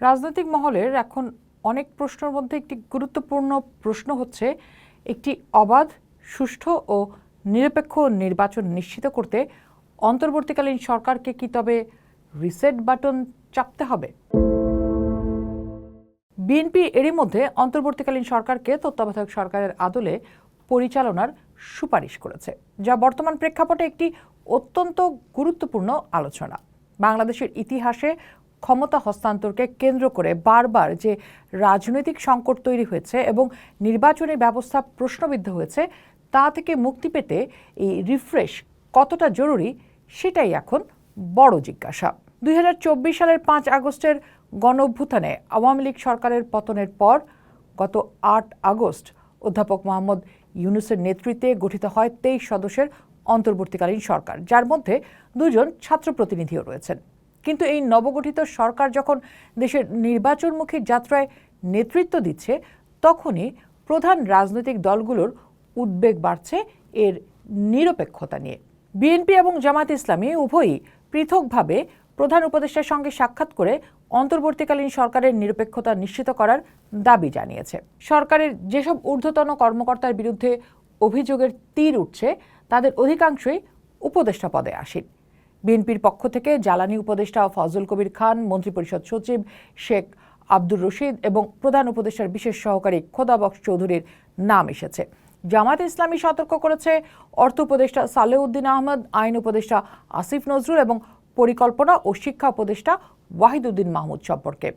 রাজনৈতিক মহলের এখন অনেক প্রশ্নের মধ্যে একটি গুরুত্বপূর্ণ প্রশ্ন হচ্ছে, একটি অবাধ, সুষ্ঠু ও নিরপেক্ষ নির্বাচন নিশ্চিত করতে অন্তর্বর্তীকালীন সরকারকে কি তবে রিসেট বাটন চাপতে হবে? বিএনপি এরই মধ্যে অন্তর্বর্তীকালীন সরকারকে তত্ত্বাবধায়ক সরকারের আদলে পরিচালনার সুপারিশ করেছে, যা বর্তমান প্রেক্ষাপটে একটি অত্যন্ত গুরুত্বপূর্ণ আলোচনা। বাংলাদেশের ইতিহাসে ক্ষমতা হস্তান্তরকে কেন্দ্র করে বারবার যে রাজনৈতিক সংকট তৈরি হয়েছে এবং নির্বাচনী ব্যবস্থা প্রশ্নবিদ্ধ হয়েছে, তা থেকে মুক্তি পেতে এই রিফ্রেশ কতটা জরুরি সেটাই এখন বড় জিজ্ঞাসা। দুই হাজার চব্বিশ সালের পাঁচ আগস্টের গণ আওয়ামী লীগ সরকারের পতনের পর গত আট আগস্ট অধ্যাপক মোহাম্মদ ইউনুসের নেতৃত্বে গঠিত হয় তেইশ সদস্যের অন্তর্বর্তীকালীন সরকার, যার মধ্যে দুজন ছাত্র প্রতিনিধিও রয়েছেন। কিন্তু এই নবগঠিত সরকার যখন দেশের নির্বাচনমুখী যাত্রায় নেতৃত্ব দিচ্ছে, তখনই প্রধান রাজনৈতিক দলগুলোর উদ্বেগ বাড়ছে এর নিরপেক্ষতা নিয়ে। বিএনপি এবং জামাত ইসলামী উভয়ই পৃথকভাবে প্রধান উপদেষ্টার সঙ্গে সাক্ষাৎ করে অন্তর্বর্তীকালীন সরকারের নিরপেক্ষতা নিশ্চিত করার দাবি জানিয়েছে। সরকারের যেসব ঊর্ধ্বতন কর্মকর্তার বিরুদ্ধে অভিযোগের তীর উঠছে, তাদের অধিকাংশই উপদেষ্টা পদে আসেন। বিএনপির পক্ষ থেকে জ্বালানি উপদেষ্টা ফজল কবির খান, মন্ত্রিপরিষদ সচিব শেখ আব্দুর রশিদ এবং প্রধান উপদেষ্টার বিশেষ সহকারী খোদাবক্স চৌধুরীর নাম এসেছে। জামাত ইসলামী সতর্ক করেছে অর্থ উপদেষ্টা সালেউদ্দিন আহমদ, আইন উপদেষ্টা আসিফ নজরুল এবং পরিকল্পনা ও শিক্ষা উপদেষ্টা ওয়াহিদুদ্দিন মাহমুদ সম্পর্কে।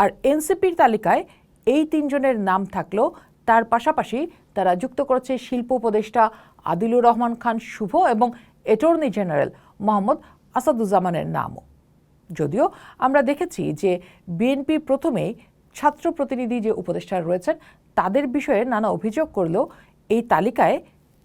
আর এনসিপির তালিকায় এই তিনজনের নাম থাকলেও তার পাশাপাশি তারা যুক্ত করেছে শিল্প উপদেষ্টা আদিলুর রহমান খান শুভ এবং অ্যাটর্নি জেনারেল মোহাম্মদ আসাদুজ্জামানের নামও। যদিও আমরা দেখেছি যে বিএনপি প্রথমেই ছাত্র প্রতিনিধি যে উপদেষ্টা রয়েছেন, তাদের বিষয়ে নানা অভিযোগ করলেও এই তালিকায়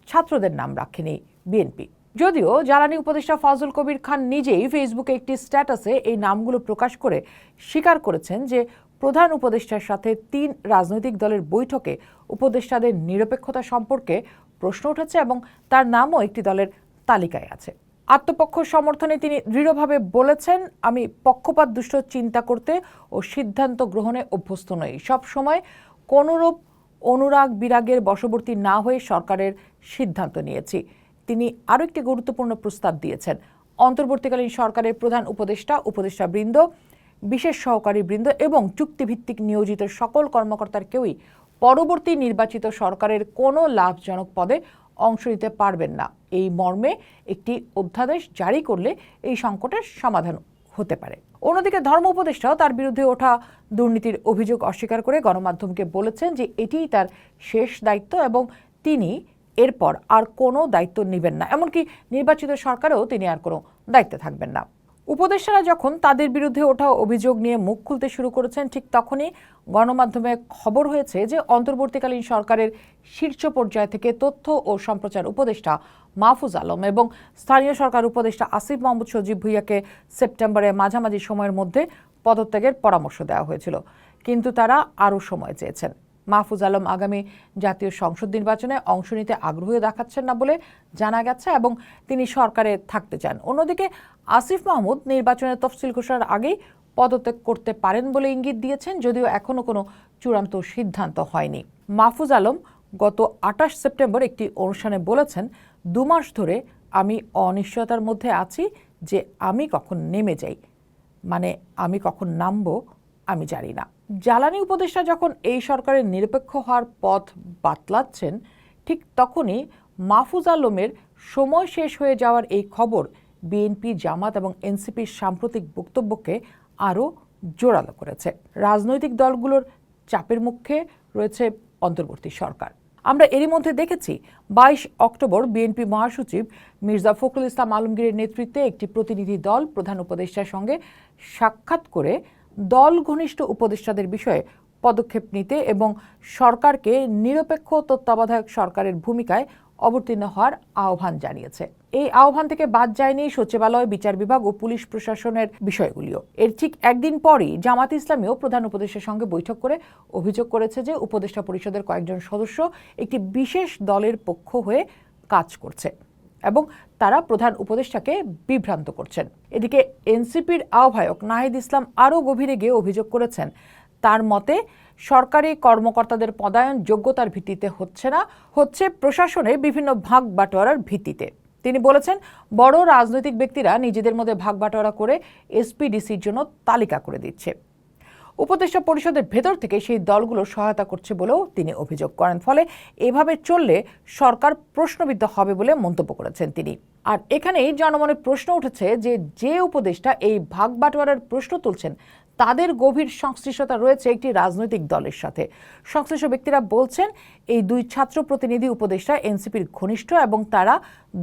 ছাত্রদের নাম রাখেনি বিএনপি যদিও জ্বালানি উপদেষ্টা ফজল কবির খান নিজেই ফেসবুকে একটি স্ট্যাটাসে এই নামগুলো প্রকাশ করে স্বীকার করেছেন যে প্রধান উপদেষ্টার সাথে তিন রাজনৈতিক দলের বৈঠকে উপদেষ্টাদের নিরপেক্ষতা সম্পর্কে প্রশ্ন উঠেছে এবং তার নামও একটি দলের তালিকায় আছে। আত্মপক্ষ সমর্থনে তিনি দৃঢ়ভাবে বলেছেন, আমি পক্ষপাত, দুষ্ট চিন্তা করতে ও সিদ্ধান্ত গ্রহণে অভ্যস্ত নই। সব সময় কোনরূপ অনুরাগ বিরাগের বশবর্তী না হয়ে সরকারের সিদ্ধান্ত নিয়েছি। তিনি আরও একটি গুরুত্বপূর্ণ প্রস্তাব দিয়েছেন। অন্তর্বর্তীকালীন সরকারের প্রধান উপদেষ্টা উপদেষ্টা বৃন্দ বিশেষ সহকারী বৃন্দ এবং চুক্তিভিত্তিক নিয়োজিত সকল কর্মকর্তার কেউই পরবর্তী নির্বাচিত সরকারের কোনো লাভজনক পদে অংশ নিতে পারবেন না। এই মর্মে একটি অধ্যাদেশ জারি করলে এই সংকটের সমাধান হতে পারে। অন্যদিকে ধর্ম উপদেষ্টাও তার বিরুদ্ধে ওঠা দুর্নীতির অভিযোগ অস্বীকার করে গণমাধ্যমকে বলেছেন যে এটিই তার শেষ দায়িত্ব এবং তিনি এরপর আর কোনো দায়িত্ব নেবেন না। এমনকি নির্বাচিত সরকারেও তিনি আর কোনো দায়িত্বে থাকবেন না। উপদেষ্টারা যখন তাদের বিরুদ্ধে ওঠা অভিযোগ নিয়ে মুখ খুলতে শুরু করেছেন, ঠিক তখনই গণমাধ্যমে খবর হয়েছে যে অন্তর্বর্তীকালীন সরকারের শীর্ষ পর্যায় থেকে তথ্য ও সম্প্রচার উপদেষ্টা মাহফুজ আলম এবং স্থানীয় সরকার উপদেষ্টা আসিফ মাহমুদ সজীব ভুইয়াকে সেপ্টেম্বরের মাঝামাঝি সময়ের মধ্যে পদত্যাগের পরামর্শ দেওয়া হয়েছিল। কিন্তু তারা আরও সময় চেয়েছেন। মাহফুজ আলম আগামী জাতীয় সংসদ নির্বাচনে অংশ নিতে আগ্রহ দেখাচ্ছেন না বলে জানা গেছে এবং তিনি সরকারে থাকতে চান। অন্যদিকে আসিফ মাহমুদ নির্বাচনের তফসিল ঘোষণার আগেই পদত্যাগ করতে পারেন বলে ইঙ্গিত দিয়েছেন, যদিও এখনও কোনো চূড়ান্ত সিদ্ধান্ত হয়নি। মাহফুজ আলম গত আঠাশ সেপ্টেম্বর একটি অনুষ্ঠানে বলেছেন, দু মাস ধরে আমি অনিশ্চয়তার মধ্যে আছি যে আমি কখন নেমে যাই। মানে আমি কখন নামবো আমি জানি না। জ্বালানি উপদেষ্টা যখন এই সরকারের নিরপেক্ষ হওয়ার পথ বাতলাচ্ছেন, ঠিক তখনই মাহফুজ আলমের সময় শেষ হয়ে যাওয়ার এই খবর বিএনপি জামাত এবং এনসিপির সাম্প্রতিক বক্তব্যকে আরও জোরালো করেছে। রাজনৈতিক দলগুলোর চাপের মুখে রয়েছে অন্তর্বর্তী সরকার। আমরা এরই মধ্যে দেখেছি, বাইশ অক্টোবর বিএনপি মহাসচিব মির্জা ফখরুল ইসলাম আলমগীরের নেতৃত্বে একটি প্রতিনিধি দল প্রধান উপদেষ্টার সঙ্গে সাক্ষাৎ করে দল ঘনিষ্ঠ উপদেষ্টাদের বিষয়ে পদক্ষেপ নিতে এবং সরকারকে নিরপেক্ষ তত্ত্বাবধায়ক সরকারের ভূমিকায় অবতীর্ণ হওয়ার আহ্বান জানিয়েছে। এই আহ্বান থেকে বাদ যায়নি সচিবালয়, বিচার বিভাগ ও পুলিশ প্রশাসনের বিষয়গুলিও। এর ঠিক একদিন পরই জামাত ইসলামীও প্রধান উপদেষ্টার সঙ্গে বৈঠক করে অভিযোগ করেছে যে উপদেষ্টা পরিষদের কয়েকজন সদস্য একটি বিশেষ দলের পক্ষ হয়ে কাজ করছে। এবং তারা প্রধান উপদেষ্টাকে বিভ্রান্ত করছেন। এদিকে এনসিপির আহ্বায়ক নাহিদ ইসলাম আরও গভীরে গিয়ে অভিযোগ করেছেন, তার মতে সরকারি কর্মকর্তাদের পদায়ন যোগ্যতার ভিত্তিতে হচ্ছে না, হচ্ছে প্রশাসনে বিভিন্ন ভাগ বাটোয়ারার ভিত্তিতে। তিনি বলেছেন, বড় রাজনৈতিক ব্যক্তিরা নিজেদের মধ্যে ভাগ বাটোয়ারা করে এসপিডিসির জন্য তালিকা করে দিচ্ছে। উপদেষ্টা পরিষদের ভেতর থেকে সেই দলগুলো সহায়তা করছে বলেও তিনি অভিযোগ করেন। ফলে এভাবে চললে সরকার প্রশ্নবিদ্ধ হবে বলে মন্তব্য করেছেন তিনি। আর এখানেই জনমনে প্রশ্ন উঠেছে যে যে উপদেষ্টা এই ভাগ বাটোয়ারার প্রশ্ন তুলছেন, তাদের গভীর সংশ্লিষ্টতা রয়েছে একটি রাজনৈতিক দলের সাথে। সংশ্লিষ্ট ব্যক্তিরা বলছেন, এই দুই ছাত্র প্রতিনিধি উপদেষ্টা এনসিপির ঘনিষ্ঠ এবং তারা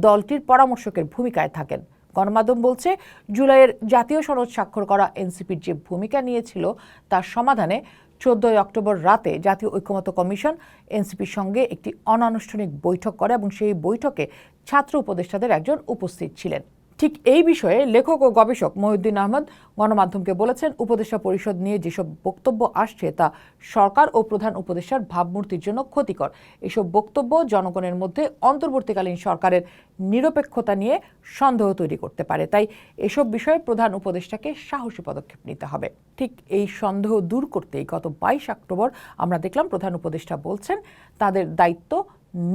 দলটির পরামর্শকের ভূমিকায় থাকেন। গণমাধ্যম বলছে, জুলাইয়ের জাতীয় সনদ স্বাক্ষর করা এনসিপির যে ভূমিকা নিয়েছিল, তার সমাধানে চোদ্দই অক্টোবর রাতে জাতীয় ঐক্যমত্য কমিশন এনসিপির সঙ্গে একটি অনানুষ্ঠানিক বৈঠক করে এবং সেই বৈঠকে ছাত্র উপদেষ্টাদের একজন উপস্থিত ছিলেন। ঠিক এই বিষয়ে লেখক ও গবেষক মহিউদ্দিন আহমদ গণমাধ্যমকে বলেছেন, উপদেষ্টা পরিষদ নিয়ে যেসব বক্তব্য আসছে তা সরকার ও প্রধান উপদেষ্টার ভাবমূর্তির জন্য ক্ষতিকর। এসব বক্তব্য জনগণের মধ্যে অন্তর্বর্তীকালীন সরকারের নিরপেক্ষতা নিয়ে সন্দেহ তৈরি করতে পারে। তাই এসব বিষয়ে প্রধান উপদেষ্টাকে সাহসী পদক্ষেপ নিতে হবে। ঠিক এই সন্দেহ দূর করতেই গত বাইশ অক্টোবর আমরা দেখলাম প্রধান উপদেষ্টা বলছেন, তাদের দায়িত্ব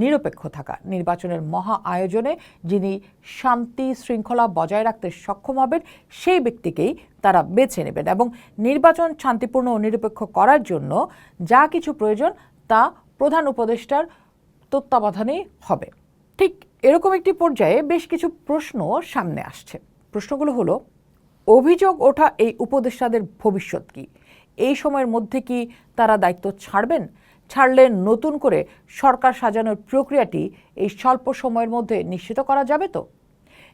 নিরপেক্ষ থাকা। নির্বাচনের মহা আয়োজনে যিনি শান্তি শৃঙ্খলা বজায় রাখতে সক্ষম হবেন, সেই ব্যক্তিকেই তারা বেছে নেবেন এবং নির্বাচন শান্তিপূর্ণ ও নিরপেক্ষ করার জন্য যা কিছু প্রয়োজন তা প্রধান উপদেষ্টার তত্ত্বাবধানেই হবে। ঠিক এরকম একটি পর্যায়ে বেশ কিছু প্রশ্ন সামনে আসছে। প্রশ্নগুলো হলো, অভিযোগ ওঠা এই উপদেষ্টাদের ভবিষ্যৎ কি? এই সময়ের মধ্যে কি তারা দায়িত্ব ছাড়বেন? ছাড়লে নতুন করে সরকার সাজানোর প্রক্রিয়াটি এই স্বল্প সময়ের মধ্যে নিশ্চিত করা যাবে তো?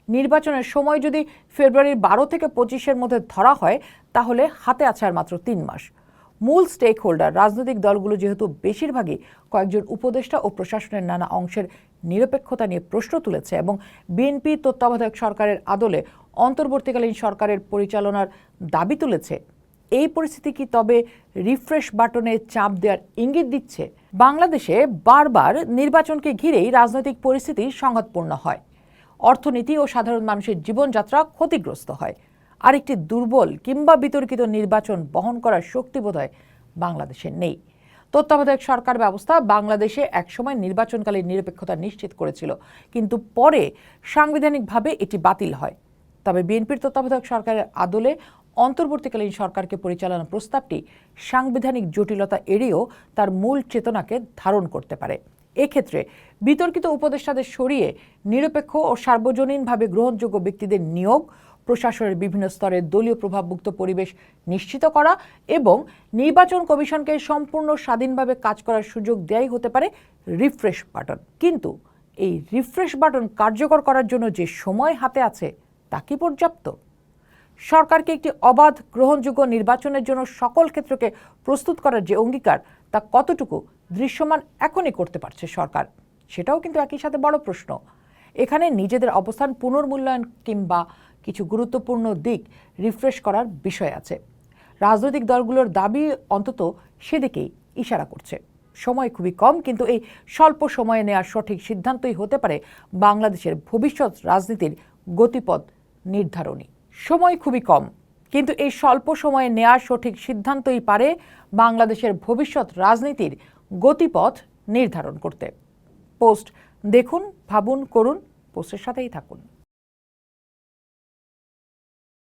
নির্বাচনের সময় যদি ফেব্রুয়ারির বারো থেকে পঁচিশের মধ্যে ধরা হয়, তাহলে হাতে আছে আর মাত্র তিন মাস। মূল স্টেক হোল্ডার রাজনৈতিক দলগুলো যেহেতু বেশিরভাগই কয়েকজন উপদেষ্টা ও প্রশাসনের নানা অংশের নিরপেক্ষতা নিয়ে প্রশ্ন তুলেছে এবং বিএনপি তত্ত্বাবধায়ক সরকারের আদলে অন্তর্বর্তীকালীন সরকারের পরিচালনার দাবি তুলেছে। এই পরিস্থিতি কি তবে রিফ্রেশ বাটনে চাপ দেওয়ার ইঙ্গিত দিচ্ছে? বাংলাদেশে বারবার নির্বাচনকে ঘিরেই রাজনৈতিক পরিস্থিতি সংঘাতপূর্ণ হয়। অর্থনীতি ও সাধারণ মানুষের জীবনযাত্রা ক্ষতিগ্রস্ত হয়। আরেকটি দুর্বল কিংবা বিতর্কিত নির্বাচন বহন করার শক্তি বোধহয় বাংলাদেশে নেই। তত্ত্বাবধায়ক সরকার ব্যবস্থা বাংলাদেশে একসময় নির্বাচনকালীন নিরপেক্ষতা নিশ্চিত করেছিল, কিন্তু পরে সাংবিধানিকভাবে এটি বাতিল হয়। তবে বিএনপির তত্ত্বাবধায়ক সরকারের আদলে অন্তর্বর্তীকালীন সরকারকে পরিচালনার প্রস্তাবটি সাংবিধানিক জটিলতা এড়িয়েও তার মূল চেতনাকে ধারণ করতে পারে। এক্ষেত্রে বিতর্কিত উপদেষ্টাদের সরিয়ে নিরপেক্ষ ও সার্বজনীনভাবে গ্রহণযোগ্য ব্যক্তিদের নিয়োগ, প্রশাসনের বিভিন্ন স্তরে দলীয় প্রভাবমুক্ত পরিবেশ নিশ্চিত করা এবং নির্বাচন কমিশনকে সম্পূর্ণ স্বাধীনভাবে কাজ করার সুযোগ দেয়াই হতে পারে রিফ্রেশ বাটন। কিন্তু এই রিফ্রেশ বাটন কার্যকর করার জন্য যে সময় হাতে আছে, তা কি পর্যাপ্ত? সরকারকে একটি অবাধ গ্রহণযোগ্য নির্বাচনের জন্য সকল ক্ষেত্রকে প্রস্তুত করার যে অঙ্গীকার, তা কতটুকু দৃশ্যমান এখনই করতে পারছে সরকার? সেটাও কিন্তু একই সাথে বড় প্রশ্ন। এখানে নিজেদের অবস্থান পুনর্মূল্যায়ন কিংবা কিছু গুরুত্বপূর্ণ দিক রিফ্রেশ করার বিষয় আছে। রাজনৈতিক দলগুলোর দাবি অন্তত সেদিকেই ইশারা করছে। সময় খুবই কম, কিন্তু এই স্বল্প সময়ে নেওয়ার সঠিক সিদ্ধান্তই হতে পারে বাংলাদেশের ভবিষ্যৎ রাজনীতির গতিপথ নির্ধারণী। সময় খুবই কম। কিন্তু এই স্বল্প সময়ে নেওয়া সঠিক সিদ্ধান্তই পারে বাংলাদেশের ভবিষ্যৎ রাজনীতির গতিপথ নির্ধারণ করতে। পোস্ট দেখুন, ভাবুন, করুন, পোস্টের সাথেই থাকুন।